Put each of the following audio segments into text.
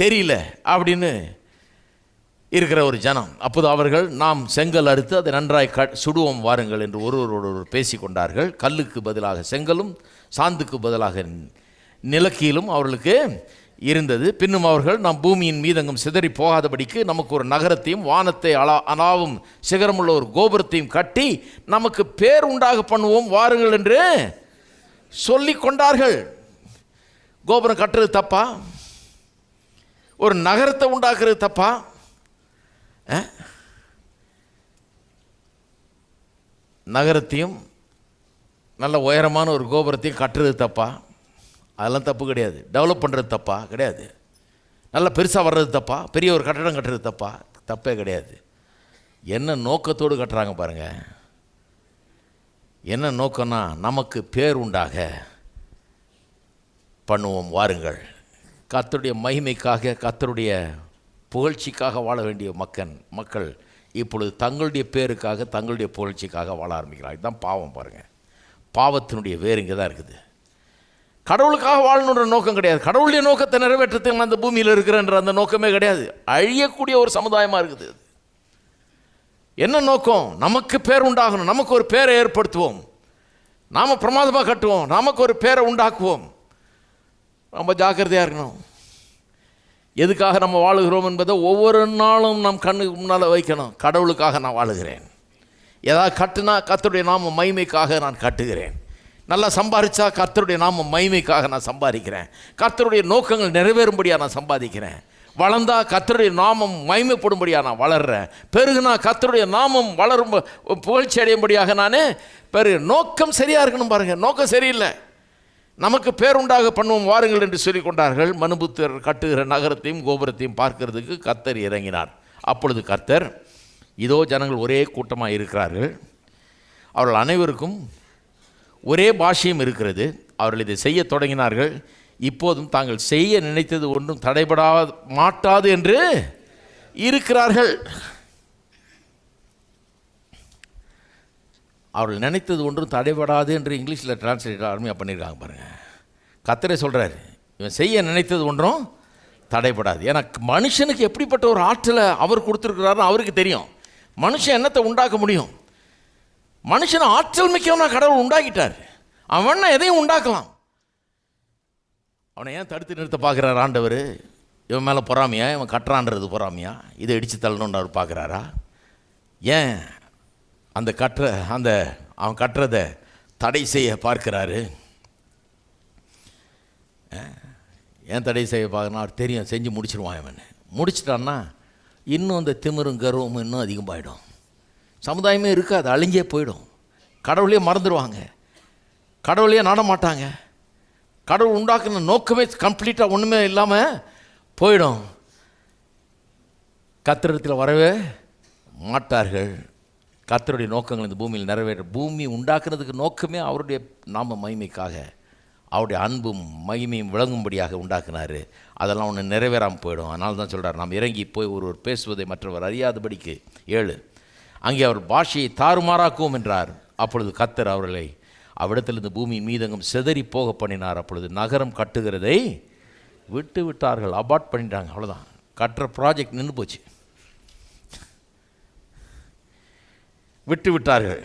தெரியல அப்படின்னு இருக்கிற ஒரு ஜனம். அப்போது அவர்கள் நாம் செங்கல் அறுத்து அதை நன்றாய் க சுடுவோம் வாருங்கள் என்று ஒருவரோடு பேசி கொண்டார்கள். கல்லுக்கு பதிலாக செங்கலும் சாந்துக்கு பதிலாக நிலக்கீலும் அவர்களுக்கு இருந்தது. பின்னும் அவர்கள் நாம் பூமியின் மீதங்கும் சிதறி போகாதபடிக்கு நமக்கு ஒரு நகரத்தையும் வானத்தை அலா அலாவும் சிகரமுள்ள ஒரு கோபுரத்தையும் கட்டி நமக்கு பேர் உண்டாக பண்ணுவோம் வாருங்கள் என்று சொல்லி கொண்டார்கள். கோபுரம் கட்டுறது தப்பா? ஒரு நகரத்தை உண்டாக்குறது தப்பா? நகரத்தையும் நல்ல உயரமான ஒரு கோபுரத்தையும் கட்டுறது தப்பா? அதெல்லாம் தப்பு கிடையாது. டெவலப் பண்ணுறது தப்பா? கிடையாது. நல்லா பெருசாக வர்றது தப்பா? பெரிய ஒரு கட்டடம் கட்டுறது தப்பா? தப்பே கிடையாது. என்ன நோக்கத்தோடு கட்டுறாங்க பாருங்கள் என்ன நோக்கம்னா நமக்கு பேர் உண்டாக பண்ணுவோம் வாருங்கள். கத்தருடைய மகிமைக்காக கத்தருடைய புகழ்ச்சிக்காக வாழ வேண்டிய மக்கள் மக்கள் இப்பொழுது தங்களுடைய பேருக்காக தங்களுடைய புகழ்ச்சிக்காக வாழ ஆரம்பிக்கிறாங்க இதுதான் பாவம் பாருங்கள் பாவத்தினுடைய வேறு இங்கே தான் இருக்குது. கடவுளுக்காக வாழணுன்ற நோக்கம் கிடையாது. கடவுளுடைய நோக்கத்தை நிறைவேற்றத்துக்கு நான் அந்த பூமியில் இருக்கிறேன்ற அந்த நோக்கமே கிடையாது. அழியக்கூடிய ஒரு சமுதாயமாக இருக்குது அது. என்ன நோக்கம்? நமக்கு பேர் உண்டாகணும். நமக்கு ஒரு பேரை ஏற்படுத்துவோம். நாம் பிரமாதமாக கட்டுவோம். நமக்கு ஒரு பேரை உண்டாக்குவோம். ரொம்ப ஜாக்கிரதையாக இருக்கணும். எதுக்காக நம்ம வாழுகிறோம் என்பதை ஒவ்வொரு நாளும் நம் கண்ணுக்கு முன்னால் வைக்கணும். கடவுளுக்காக நான் வாழுகிறேன். ஏதாவது கட்டுனா கத்தருடைய நாம மைமைக்காக நான் கட்டுகிறேன். நல்லா சம்பாதிச்சா கர்த்தருடைய நாம மைமைக்காக நான் சம்பாதிக்கிறேன். கர்த்தருடைய நோக்கங்கள் நிறைவேறும்படியாக நான் சம்பாதிக்கிறேன். வளர்ந்தா கத்தருடைய நாமம் மைமைப்படும்படியாக நான் வளர்றேன். பெருகுனா கத்தருடைய நாமம் வளரும் புகழ்ச்சி அடையும்படியாக நான் பெரு நோக்கம் சரியாக இருக்கணும் பாருங்கள் நோக்கம் சரியில்லை. நமக்கு பேருண்டாக பண்ணுவோம் வாருங்கள் என்று சொல்லிக் கொண்டார்கள் மனுபுத்தர் கட்டுகிற நகரத்தையும் கோபுரத்தையும் பார்க்கிறதுக்கு கர்த்தர் இறங்கினார். அப்பொழுது கர்த்தர் இதோ ஜனங்கள் ஒரே கூட்டமாக இருக்கிறார்கள். அவர்கள் அனைவருக்கும் ஒரே பாஷையும் இருக்கிறது. அவர்கள் இதை செய்ய தொடங்கினார்கள். இப்போதும் தாங்கள் செய்ய நினைத்தது ஒன்றும் தடைபடா மாட்டாது என்று இருக்கிறார்கள். அவர்கள் நினைத்தது ஒன்றும் தடைபடாது என்று இங்கிலீஷில் டிரான்ஸ்லேட் அருமையாக பண்ணியிருக்காங்க பாருங்கள் கத்தரை சொல்கிறாரு இவன் செய்ய நினைத்தது ஒன்றும் தடைபடாது. ஏன்னா மனுஷனுக்கு எப்படிப்பட்ட ஒரு ஆற்றலை அவர் கொடுத்துருக்கிறாருன்னு அவருக்கு தெரியும். மனுஷன் என்னத்தை உண்டாக்க முடியும்? மனுஷனை ஆற்றல் மிக்கவனா கடவுள் உண்டாக்கிட்டார். அவன் எதையும் உண்டாக்கலாம். அவனை ஏன் தடுத்து நிறுத்த பார்க்குறார் ஆண்டவர்? இவன் மேலே பொறாமையா? இவன் கட்டுறான்றது பொறாமையா? இதை இடித்து தள்ளணுன்னு அவர் பார்க்குறாரா? ஏன்? அந்த கட்டுற அந்த அவன் கட்டுறதை தடை செய்ய பார்க்கிறாரு. ஏன் தடை செய்ய பார்க்கணும் அவர் தெரியும் செஞ்சு முடிச்சிருவான் அவன் முடிச்சிட்டான்னா இன்னும் அந்த திமிரும் கர்வமும் இன்னும் அதிகமாகிடும் சமுதாயமே இருக்காது அழிஞ்சே போயிடும். கடவுளையே மறந்துடுவாங்க கடவுளையே நாட மாட்டாங்க. கடவுள் உண்டாக்குன நோக்கமே கம்ப்ளீட்டாக ஒன்றுமே இல்லாமல் போயிடும். கத்திரத்தில் வரவே மாட்டார்கள். கர்த்தருடைய நோக்கங்கள் இந்த பூமியில் நிறைவேற பூமி உண்டாக்குறதுக்கு நோக்கமே அவருடைய நாம மகிமைக்காக அவருடைய அன்பும் மகிமையும் விளங்கும்படியாக உண்டாக்குனார். அதெல்லாம் ஒன்று நிறைவேறாமல் போயிடும். அதனால தான் சொல்கிறார் நாம் இறங்கி போய் ஒருவர் பேசுவதை மற்றவர் அறியாதபடிக்கு ஏழு. அங்கே அவர் பாஷையை தாறுமாறாக்குவோம் என்றார். அப்பொழுது கத்தர் அவர்களை அவ்விடத்திலிருந்து பூமி பூமியின் மீதங்கும் செதறி போக பண்ணினார். அப்பொழுது நகரம் கட்டுகிறதை விட்டு விட்டார்கள். அபார்ட் பண்ணிட்டாங்க. அவ்வளோதான் கட்டுற ப்ராஜெக்ட் நின்று போச்சு. விட்டு விட்டார்கள்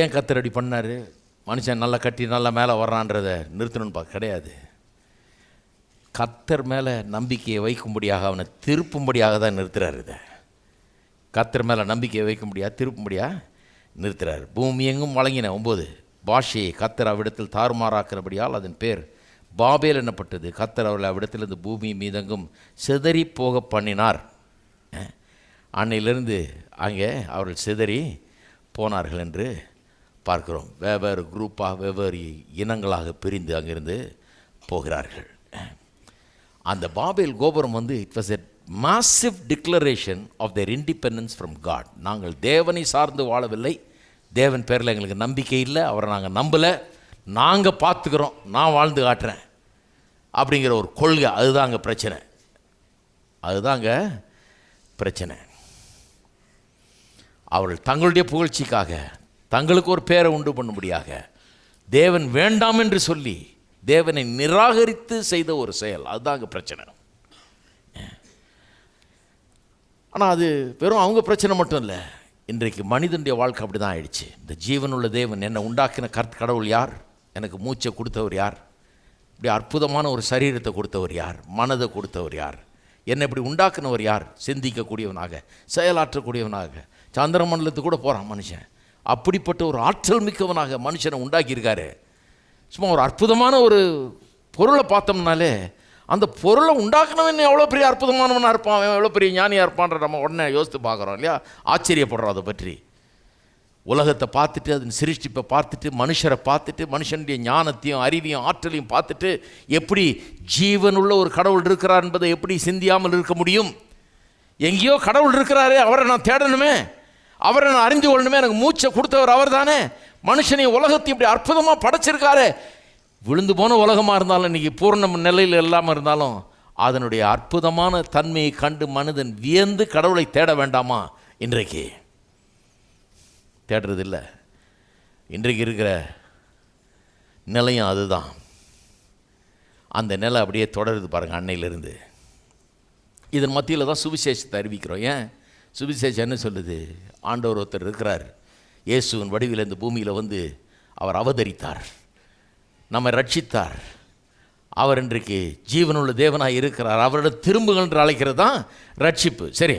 ஏன் கத்தர் பண்ணார்? மனுஷன் நல்லா கட்டி நல்லா மேலே வர்றான்றத நிறுத்தணும்னு பார்க்க கிடையாது. கத்தர் மேலே நம்பிக்கையை வைக்கும்படியாக அவனை திருப்பும்படியாக தான் நிறுத்துறாரு இதை. கத்தர் மேலே நம்பிக்கையை வைக்கும்படியாக திருப்பும்படியாக நிறுத்துறாரு. பூமி எங்கும் வழங்கின ஒம்பது பாஷையை கத்தர் அவ்விடத்தில் தாறுமாறாக்கிறபடியால் அதன் பேர் பாபேல் என்னப்பட்டது. கத்தர் அவர்களை அவ்விடத்திலிருந்து பூமி மீதெங்கும் செதறி போக பண்ணினார். அன்னையிலிருந்து அங்கே அவர்கள் சிதறி போனார்கள் என்று பார்க்கிறோம். வெவ்வேறு குரூப்பாக வெவ்வேறு இனங்களாக பிரிந்து அங்கிருந்து போகிறார்கள். அந்த பாபேல் கோபுரம் வந்து it was a massive declaration of their independence from God நாங்கள் தேவனை சார்ந்து வாழவில்லை. தேவன் பேரில் எங்களுக்கு நம்பிக்கை இல்லை. அவரை நாங்கள் நம்பலை. நாங்கள் பார்த்துக்கிறோம். நான் வாழ்ந்து காட்டுறேன். அப்படிங்கிற ஒரு கொள்கை. அதுதான் அங்கே பிரச்சனை. அதுதாங்க பிரச்சனை. அவர்கள் தங்களுடைய புகழ்ச்சிக்காக தங்களுக்கு ஒரு பேரை உண்டு பண்ணும்படியாக தேவன் வேண்டாம் என்று சொல்லி தேவனை நிராகரித்து செய்த ஒரு செயல். அதுதான் அங்கே பிரச்சனை. ஆனால் அது வெறும் அவங்க பிரச்சனை மட்டும் இல்லை. இன்றைக்கு மனிதனுடைய வாழ்க்கை அப்படி தான் ஆயிடுச்சு. இந்த ஜீவனுள்ள தேவன் என்னை உண்டாக்கின கர்த்த கடவுள் யார்? எனக்கு மூச்சை கொடுத்தவர் யார்? இப்படி அற்புதமான ஒரு சரீரத்தை கொடுத்தவர் யார்? மனதை கொடுத்தவர் யார்? என்னை இப்படி உண்டாக்குனவர் யார்? சிந்திக்கக்கூடியவனாக செயலாற்றக்கூடியவனாக சந்திர மண்டலத்துக்கு கூட போகிறான் மனுஷன். அப்படிப்பட்ட ஒரு ஆற்றல் மிக்கவனாக மனுஷனை உண்டாக்கியிருக்காரு. சும்மா ஒரு அற்புதமான ஒரு பொருளை பார்த்தோம்னாலே அந்த பொருளை உண்டாக்குனவன் எவ்வளோ பெரிய அற்புதமானவனாக இருப்பான் அவன் எவ்வளோ பெரிய ஞானியாக இருப்பான்ற நம்ம உடனே யோசித்து பார்க்குறோம் இல்லையா? ஆச்சரியப்படுறோம் அதை பற்றி. உலகத்தை பார்த்துட்டு அதன் சிருஷ்டிப்பை பார்த்துட்டு மனுஷரை பார்த்துட்டு மனுஷனுடைய ஞானத்தையும் அறிவையும் ஆற்றலையும் பார்த்துட்டு எப்படி ஜீவனுள்ள ஒரு கடவுள் இருக்கிறார் என்பதை எப்படி சிந்தியாமல் இருக்க முடியும்? எங்கேயோ கடவுள் இருக்கிறாரே அவரை நான் தேடணுமே. அவரை நான் அறிந்து கொள்ளணுமே எனக்கு மூச்சை கொடுத்தவர் அவர் தானே மனுஷனை உலகத்தை இப்படி அற்புதமாக படைச்சிருக்காரு. விழுந்து போன உலகமாக இருந்தாலும் இன்றைக்கி பூர்ணம் நிலையில் இல்லாமல் இருந்தாலும் அதனுடைய அற்புதமான தன்மையை கண்டு மனிதன் வியந்து கடவுளை தேட வேண்டாமா? இன்றைக்கு. தேடுறதில்ல. இன்றைக்கு இருக்கிற நிலையும் அதுதான். அந்த நிலை அப்படியே தொடருது பாருங்கள் அன்னையிலிருந்து. இதன் மத்தியில் தான் சுவிசேஷத்தை அறிவிக்கிறோம். ஏன்? சுவிசேஷம் என்ன சொல்லுது? ஆண்டவர் ஒருத்தர் இருக்கிறார். இயேசுவின் வடிவில் இந்த பூமியில் வந்து அவர் அவதரித்தார். நம்மை ரட்சித்தார். அவர் இன்றைக்கு ஜீவனுள்ள தேவனாக இருக்கிறார். அவரோட திரும்புகள் என்று அழைக்கிறது தான் ரட்சிப்பு. சரி.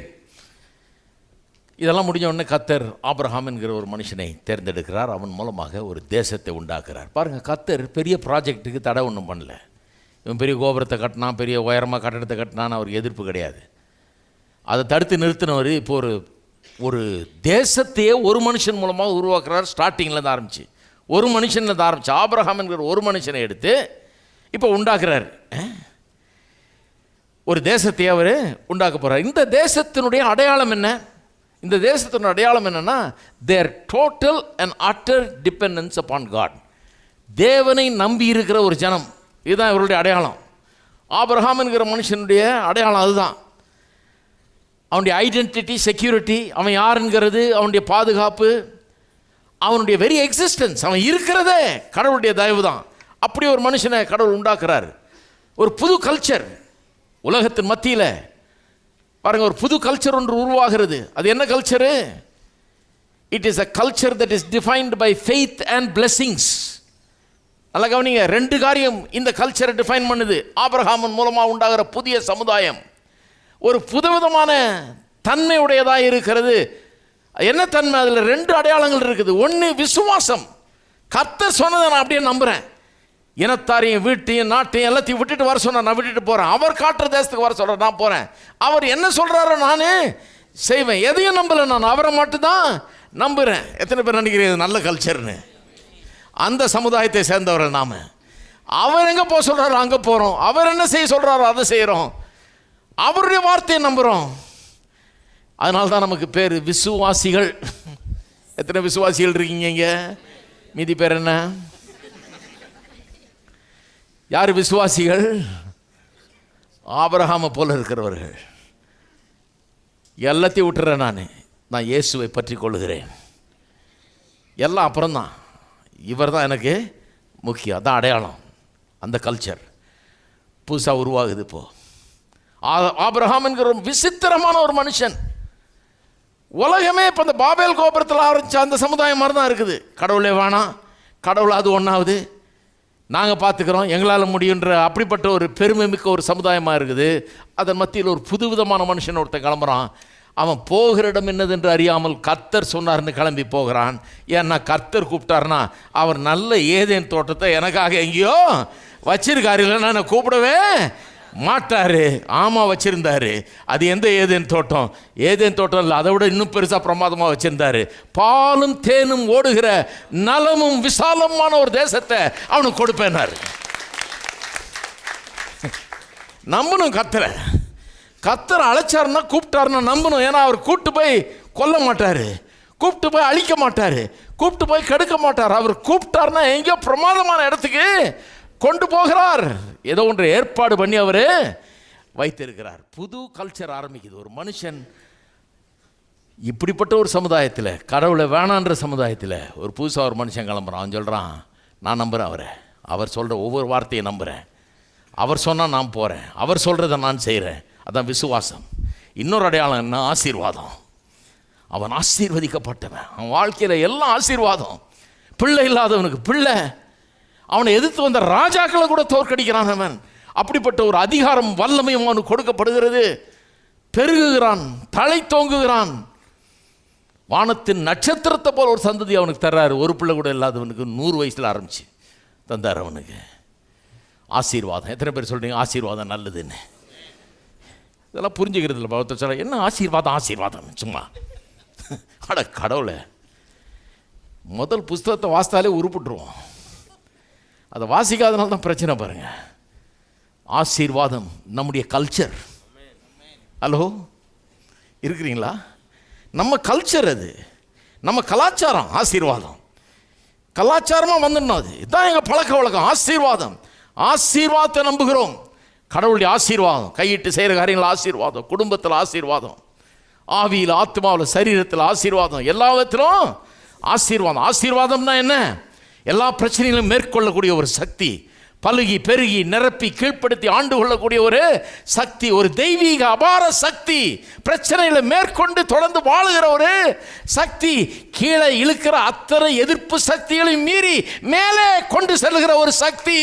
இதெல்லாம் முடிஞ்ச உடனே கத்தர் ஆப்ரஹாம் என்கிற ஒரு மனுஷனை தேர்ந்தெடுக்கிறார். அவன் மூலமாக ஒரு தேசத்தை உண்டாக்குறார். பாருங்கள் கத்தர் பெரிய ப்ராஜெக்ட்டுக்கு தடை ஒன்றும் பண்ணல. இவன் பெரிய கோபுரத்தை கட்டினான் பெரிய உயரமாக கட்டடத்தை கட்டினான்னு அவருக்கு எதிர்ப்பு கிடையாது. அதை தடுத்து நிறுத்தினவர் இப்போ ஒரு ஒரு தேசத்தையே ஒரு மனுஷன் மூலமாக உருவாக்குறார் ஸ்டார்டிங்கில் தான் ஆரம்பிச்சு. ஒரு மனுஷனில் தான் ஆரம்பிச்சு. ஆபிரஹாம் என்கிற ஒரு மனுஷனை எடுத்து இப்போ உண்டாக்குறாரு. ஒரு தேசத்தை அவர் உண்டாக்க போகிறார் இந்த தேசத்தினுடைய அடையாளம் என்ன? இந்த தேசத்தினுடைய அடையாளம் என்னன்னா their total and utter dependence upon God தேவனை நம்பி இருக்கிற ஒரு ஜனம். இதுதான் இவருடைய அடையாளம். ஆபிரஹாம் என்கிற மனுஷனுடைய அடையாளம் அதுதான். அவனுடைய ஐடென்டிட்டி செக்யூரிட்டி அவன் யாருங்கிறது அவனுடைய பாதுகாப்பு அவனுடைய வெரி எக்ஸிஸ்டன்ஸ் அவன் இருக்கிறதே கடவுளுடைய தயவு தான் அப்படி ஒரு மனுஷனை கடவுள் உண்டாக்குறாரு. ஒரு புது கல்ச்சர் உலகத்தின் மத்தியில். பாருங்கள் ஒரு புது கல்ச்சர் ஒன்று உருவாகிறது. அது என்ன culture it is a culture that is defined by faith and blessings நல்லா கவனிங்க ரெண்டு காரியம் இந்த கல்ச்சரை டிஃபைன் பண்ணுது. ஆபரகாமன் மூலமாக உண்டாகிற புதிய சமுதாயம். ஒரு புதுவிதமான தன்மை உடையதாக இருக்கிறது. என்ன தன்மை? அதில் ரெண்டு அடையாளங்கள் இருக்குது. ஒன்று விசுவாசம். கர்த்தர் சொன்னதை நான் அப்படியே நம்புகிறேன் இனத்தாரையும் வீட்டையும் நாட்டையும் எல்லாத்தையும் விட்டுட்டு வர சொன்னார். நான் விட்டுட்டு போகிறேன் அவர் காட்டுற தேசத்துக்கு வர சொல்கிறார் நான் போகிறேன் அவர் என்ன சொல்கிறாரோ நான் செய்வேன். எதையும் நம்பலை நான். அவரை மட்டும்தான் நம்புகிறேன் எத்தனை பேர் நினைக்கிறீங்க? நல்ல கல்ச்சர்னு அந்த சமுதாயத்தை சேர்ந்தவரை நாம். அவர் எங்கே போக சொல்கிறாரோ அங்கே போகிறோம் அவர் என்ன செய்ய சொல்கிறாரோ அதை செய்கிறோம் அவருடைய வார்த்தையை நம்புகிறோம் அதனால தான் நமக்கு பேர் விசுவாசிகள். எத்தனை விசுவாசிகள் இருக்கீங்க இங்கே? மீதி பேர் என்ன? யார் விசுவாசிகள்? ஆபரகாம போல இருக்கிறவர்கள். எல்லாத்தையும் விட்டுறேன் நான். நான் இயேசுவை பற்றி கொள்ளுகிறேன். எல்லாம் அப்புறம்தான். இவர் தான் எனக்கு முக்கியம். அதான் அடையாளம். அந்த கல்ச்சர் புதுசாக உருவாகுது இப்போது ஆபிரஹாம் என்கிற ஒரு விசித்திரமான ஒரு மனுஷன். உலகமே இப்போ இந்த பாபேல் கோபுரத்தில் ஆரம்பித்த அந்த சமுதாயம் மாதிரி தான் இருக்குது. கடவுளே வேணாம் கடவுள் அது ஒன்றாவது நாங்கள் பார்த்துக்கிறோம் எங்களால் முடியுன்ற அப்படிப்பட்ட ஒரு பெருமை மிக்க ஒரு சமுதாயமாக இருக்குது. அதன் மத்தியில் ஒரு புதுவிதமான மனுஷன் ஒருத்தன் கிளம்புறான். அவன் போகிற இடம் என்னதென்று அறியாமல் கர்த்தர் சொன்னார்னு கிளம்பி போகிறான். ஏன்னா கர்த்தர் கூப்பிட்டார்னா அவர் நல்ல ஏதேன் தோட்டத்தை எனக்காக எங்கேயோ வச்சிருக்காரு. இல்லைன்னா நான் கூப்பிடவே மாட்டார். ஆமாம் வச்சுருந்தாரு. அது எந்த ஏதேன் தோட்டம்? ஏதேன் தோட்டம் இல்லை அதை விட இன்னும் பெருசாக பிரமாதமாக வச்சுருந்தாரு. பாலும் தேனும் ஓடுகிற நலமும் விசாலமான ஒரு தேசத்தை அவனுக்கு கொடுப்பேனாரு. நம்பணும் கத்தரை. கத்தரை அழைச்சாருன்னா கூப்பிட்டாருன்னா நம்பணும். ஏன்னா அவர் கூப்பிட்டு போய் கொல்ல மாட்டார். கூப்பிட்டு போய் அழிக்க மாட்டார். கூப்பிட்டு போய் கெடுக்க மாட்டார். அவர் கூப்பிட்டாருன்னா எங்கேயோ பிரமாதமான இடத்துக்கு கொண்டு போகிறார். ஏதோ ஒன்று ஏற்பாடு பண்ணி அவர் வைத்திருக்கிறார். புது கல்ச்சர் ஆரம்பிக்குது. ஒரு மனுஷன் இப்படிப்பட்ட ஒரு சமுதாயத்தில் கடவுளை வேணான்ற சமுதாயத்தில் ஒரு புதுசாக ஒரு மனுஷன் கிளம்புறான். அவன் சொல்கிறான் நான் நம்புகிறேன் அவரை. அவர் சொல்கிற ஒவ்வொரு வார்த்தையை நம்புகிறேன் அவர் சொன்னால் நான் போகிறேன் அவர் சொல்கிறத நான் செய்கிறேன் அதான் விசுவாசம். இன்னொரு அடையாளம் என்ன? ஆசீர்வாதம். அவன் ஆசீர்வதிக்கப்பட்டவன். அவன் வாழ்க்கையில் எல்லாம் ஆசீர்வாதம். பிள்ளை இல்லாதவனுக்கு பிள்ளை அவனை எதிர்த்து வந்த ராஜாக்களை கூட தோற்கடிக்கிறான் அவன். அப்படிப்பட்ட ஒரு அதிகாரம் வல்லமையும் அவனுக்கு கொடுக்கப்படுகிறது. பெருகுகிறான் தலை தோங்குகிறான். வானத்தின் நட்சத்திரத்தை போல் ஒரு சந்ததி அவனுக்கு தர்றாரு. ஒரு பிள்ளை கூட இல்லாதவனுக்கு நூறு வயசில் ஆரம்பிச்சு தந்தார் அவனுக்கு. ஆசீர்வாதம். எத்தனை பேர் சொல்கிறீங்க ஆசீர்வாதம் நல்லதுன்னு. இதெல்லாம் புரிஞ்சுக்கிறது இல்லை பௌத்த சொல்ல என்ன ஆசீர்வாதம் ஆசீர்வாதம்? சும்மா. அட கடவுளை. முதல் புஸ்தகத்தை வாசித்தாலே உருப்பிட்டுருவோம். அதை வாசிக்காதனால தான் பிரச்சனை பாருங்கள் ஆசீர்வாதம் நம்முடைய கல்ச்சர் ஹலோ இருக்கிறீங்களா? நம்ம கல்ச்சர் அது. நம்ம கலாச்சாரம் ஆசீர்வாதம். கலாச்சாரமாக வந்துடணும் அது. இதுதான் எங்கள் பழக்க வழக்கம். ஆசீர்வாதம். ஆசீர்வாதத்தை நம்புகிறோம். கடவுளுடைய ஆசீர்வாதம். கையிட்டு செய்கிற காரியங்கள் ஆசீர்வாதம். குடும்பத்தில் ஆசீர்வாதம். ஆவியில் ஆத்மாவில் சரீரத்தில் ஆசீர்வாதம். எல்லா விதத்திலும் ஆசீர்வாதம். ஆசீர்வாதம்னா என்ன? எல்லா பிரச்சனைகளும் மேற்கொள்ளக்கூடிய ஒரு சக்தி பழுகி பெருகி நிரப்பி கீழ்ப்படுத்தி ஆண்டு கொள்ளக்கூடிய ஒரு சக்தி ஒரு தெய்வீக அபார சக்தி பிரச்சனைகளை மேற்கொண்டு தொடர்ந்து வாழுகிற ஒரு சக்தி கீழே இழுக்கிற அத்தனை எதிர்ப்பு சக்திகளையும் மீறி மேலே கொண்டு செல்கிற ஒரு சக்தி.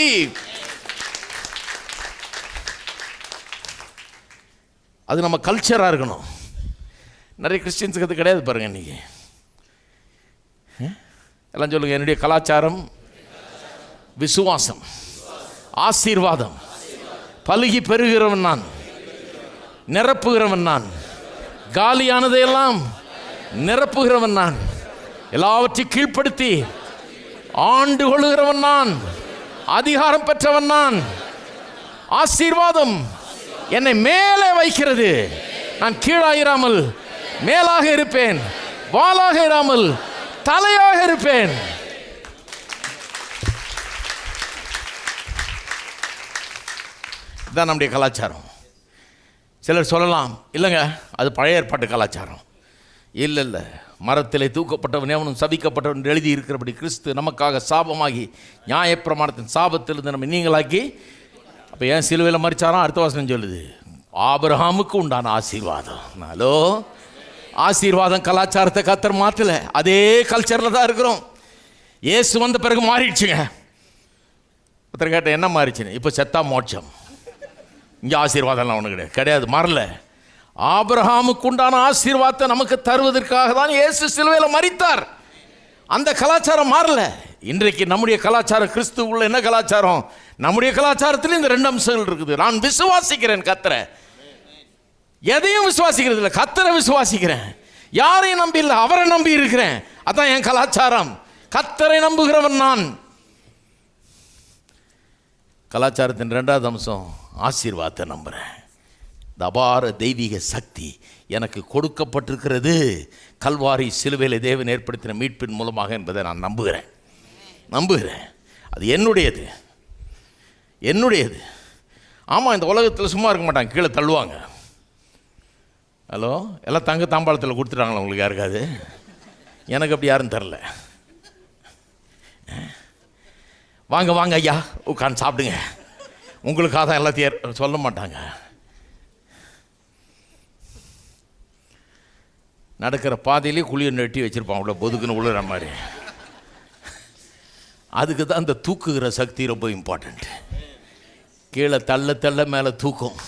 அது நம்ம கல்ச்சராக இருக்கணும். நிறைய கிறிஸ்டின்ஸுக்கு அது கிடையாது பாருங்க இன்னைக்கு. எல்லாம் சொல்லுங்கள் என்னுடைய கலாச்சாரம் விசுவாசம் ஆசீர்வாதம். பழுகி பெறுகிறவன் நான் நிரப்புகிறவன் நான் காலியானதையெல்லாம் நிரப்புகிறவன் நான் எல்லாவற்றையும் கீழ்ப்படுத்தி ஆண்டு கொள்ளுகிறவன் நான் அதிகாரம் பெற்றவன் நான். ஆசீர்வாதம் என்னை மேலே வைக்கிறது. நான் கீழாயிராமல் மேலாக இருப்பேன் வாலாக இராமல் தலையாக இருப்பேன். இதுதான் நம்முடைய கலாச்சாரம். சிலர் சொல்லலாம் இல்லைங்க அது பழைய ஏற்பாட்டு கலாச்சாரம். இல்லை இல்லை மரத்திலே தூக்கப்பட்டவன் எவனும் சபிக்கப்பட்டவன் எழுதி இருக்கிறபடி கிறிஸ்து நமக்காக சாபமாகி நியாயப்பிரமாணத்தின் சாபத்திலிருந்து நம்ம நீங்களாக்கி அப்போ ஏன் சிலுவையில் மறிச்சாராம்? அடுத்த வசனம் சொல்லுது ஆபிரகாமுக்கு உண்டான ஆசீர்வாதம். ஹலோ? ஆசீர்வாதம் கலாச்சாரத்தை கத்தர் மாற்றல அதே கல்ச்சரில் தான் இருக்கிறோம். ஏசு வந்த பிறகு மாறிடுச்சுங்க. ஒருத்தர் கேட்ட என்ன மாறிச்சுன்னு? இப்போ செத்தா மோட்சம். இங்கே ஆசீர்வாதம்லாம் ஒன்று கிடையாது. கிடையாது மாறல. ஆபிரஹாமுக்கு உண்டான ஆசீர்வாதத்தை நமக்கு தருவதற்காக தான் இயேசு சிலுவையில் மறித்தார் அந்த கலாச்சாரம் மாறல. இன்றைக்கு நம்முடைய கலாச்சாரம் கிறிஸ்து உள்ள என்ன கலாச்சாரம்? நம்முடைய கலாச்சாரத்தில் இந்த ரெண்டு அம்சங்கள் இருக்குது. நான் விசுவாசிக்கிறேன் கத்தரை எதையும் விசுவாசிக்கிறது இல்லை கத்தரை விசுவாசிக்கிறேன். யாரையும் நம்பி இல்லை அவரை நம்பி இருக்கிறேன். அதான் என் கலாச்சாரம். கத்தரை நம்புகிறவன் நான். கலாச்சாரத்தின் ரெண்டாவது அம்சம் ஆசீர்வாதத்தை நம்புகிறேன் இந்த அபார தெய்வீக சக்தி எனக்கு கொடுக்கப்பட்டிருக்கிறது. கல்வாரி சிலுவையில் தேவன் ஏற்படுத்தின மீட்பின் மூலமாக என்பதை நான் நம்புகிறேன். நம்புகிறேன். அது என்னுடையது. என்னுடையது. ஆமாம் இந்த உலகத்தில் சும்மா இருக்க மாட்டாங்க. கீழே தள்ளுவாங்க. ஹலோ? எல்லாம் தங்க தாம்பாளத்தில் கொடுத்துட்டாங்களா உங்களுக்கு யாருக்காது எனக்கு அப்படி யாரும் தெரில. வாங்க வாங்க ஐயா உட்காந்து சாப்பிடுங்க. உங்களுக்காக தான் எல்லாத்தையும் சொல்ல மாட்டாங்க. நடக்கிற பாதையிலே குழியை நெட்டி வச்சுருப்பான் அவ்வளோ பொதுக்குன்னு உழுற மாதிரி. அதுக்கு தான் அந்த தூக்குகிற சக்தி ரொம்ப இம்பார்ட்டண்ட் கீழே தள்ள தள்ள மேலே தூக்கும்.